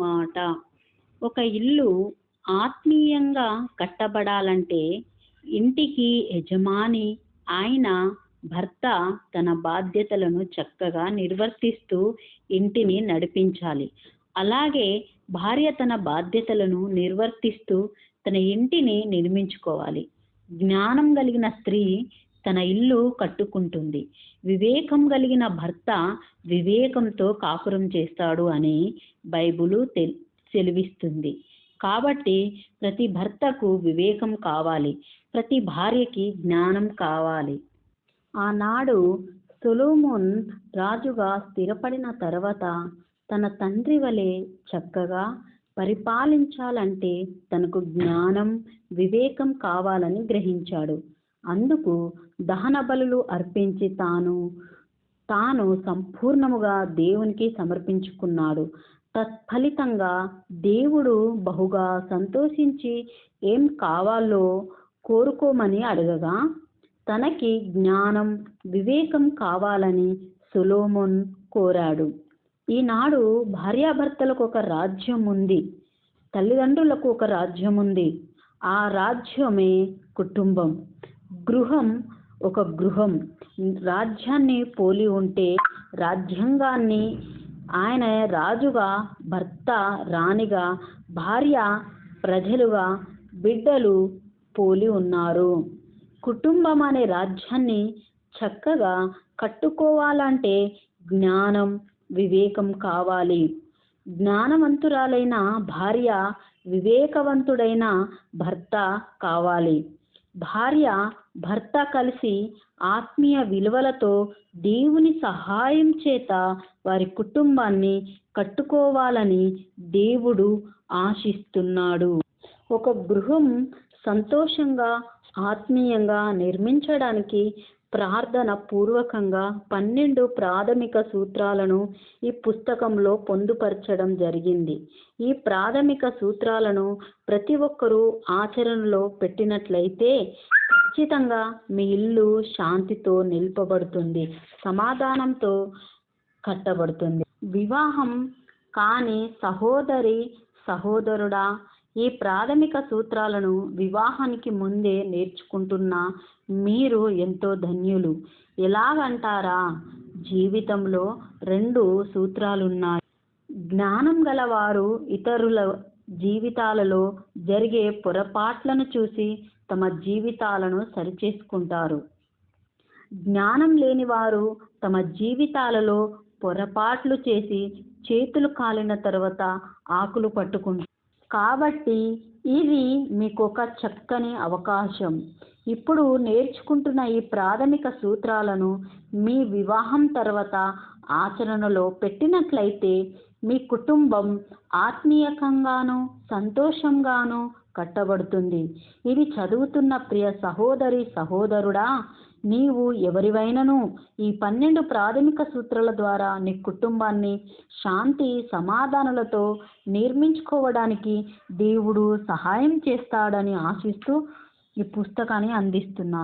మాట. ఒక ఇల్లు ఆత్మీయంగా కట్టబడాలంటే ఇంటికి యజమాని ఆయన భర్త తన బాధ్యతలను చక్కగా నిర్వర్తిస్తూ ఇంటిని నడిపించాలి. అలాగే భార్య తన బాధ్యతలను నిర్వర్తిస్తూ తన ఇంటిని నిర్మించుకోవాలి. జ్ఞానం కలిగిన స్త్రీ తన ఇల్లు కట్టుకుంటుంది. వివేకం కలిగిన భర్త వివేకంతో కాపురం చేస్తాడు అని బైబులు తెల్ తెలివిస్తుంది. కాబట్టి ప్రతి భర్తకు వివేకం కావాలి. ప్రతి భార్యకి జ్ఞానం కావాలి. ఆనాడు సొలోమోన్ రాజుగా స్థిరపడిన తర్వాత తన తండ్రి వలె చక్కగా పరిపాలించాలంటే తనకు జ్ఞానం వివేకం కావాలని గ్రహించాడు. అందుకు దహన బలులు అర్పించి తాను తాను సంపూర్ణముగా దేవునికి సమర్పించుకున్నాడు. తత్ఫలితంగా దేవుడు బహుగా సంతోషించి ఏం కావాలో కోరుకోమని అడగగా తనకి జ్ఞానం వివేకం కావాలని సులోమోన్ కోరాడు. ఈనాడు భార్యాభర్తలకు ఒక రాజ్యం ఉంది తల్లిదండ్రులకు ఒక రాజ్యం ఉంది. ఆ రాజ్యమే కుటుంబం. గృహం ఒక గృహం. రాజ్యాన్ని పోలి ఉంటే రాజ్యాంగాన్ని ఆయన రాజుగా భర్త రాణిగా భార్య ప్రజలుగా బిడ్డలు పోలి ఉన్నారు. కుటుంబం అనే రాజ్యాన్ని చక్కగా కట్టుకోవాలంటే జ్ఞానం వివేకం కావాలి. జ్ఞానవంతురాలైన భార్య వివేకవంతుడైన భర్త కావాలి. భార్య భర్త కలిసి ఆత్మీయ విలువలతో దేవుని సహాయం చేత వారి కుటుంబాన్ని కట్టుకోవాలని దేవుడు ఆశిస్తున్నాడు. ఒక గృహం సంతోషంగా ఆత్మీయంగా నిర్మించడానికి ప్రార్థన పూర్వకంగా పన్నెండు ప్రాథమిక సూత్రాలను ఈ పుస్తకంలో పొందుపరచడం జరిగింది. ఈ ప్రాథమిక సూత్రాలను ప్రతి ఒక్కరూ ఆచరణలో పెట్టినట్లయితే ఖచ్చితంగా మీ ఇల్లు శాంతితో నిలుపబడుతుంది సమాధానంతో కట్టబడుతుంది. వివాహం కాని సహోదరి సహోదరుడా ఈ ప్రాథమిక సూత్రాలను వివాహానికి ముందే నేర్చుకుంటున్న మీరు ఎంతో ధన్యులు. ఎలాగంటారా? జీవితంలో రెండు సూత్రాలున్నాయి. జ్ఞానం గలవారు ఇతరుల జీవితాలలో జరిగే పొరపాట్లను చూసి తమ జీవితాలను సరిచేసుకుంటారు. జ్ఞానం లేని వారు తమ జీవితాలలో పొరపాట్లు చేసి చేతులు కాలిన తర్వాత ఆకులు పట్టుకుంటారు. కాబట్టి ఇది మీకు ఒక చక్కని అవకాశం. ఇప్పుడు నేర్చుకుంటున్న ఈ ప్రాథమిక సూత్రాలను మీ వివాహం తర్వాత ఆచరణలో పెట్టినట్లయితే మీ కుటుంబం ఆత్మీయకంగాను సంతోషంగాను కట్టబడుతుంది. ఇది చదువుతున్న ప్రియ సహోదరి సహోదరుడా నీవు ఎవరివైనను? ఈ పన్నెండు ప్రాథమిక సూత్రాల ద్వారా నీ కుటుంబాన్ని శాంతి సమాధానాలతో నిర్మించుకోవడానికి దేవుడు సహాయం చేస్తాడని ఆశిస్తూ ఈ పుస్తకాన్ని అందిస్తున్నాను.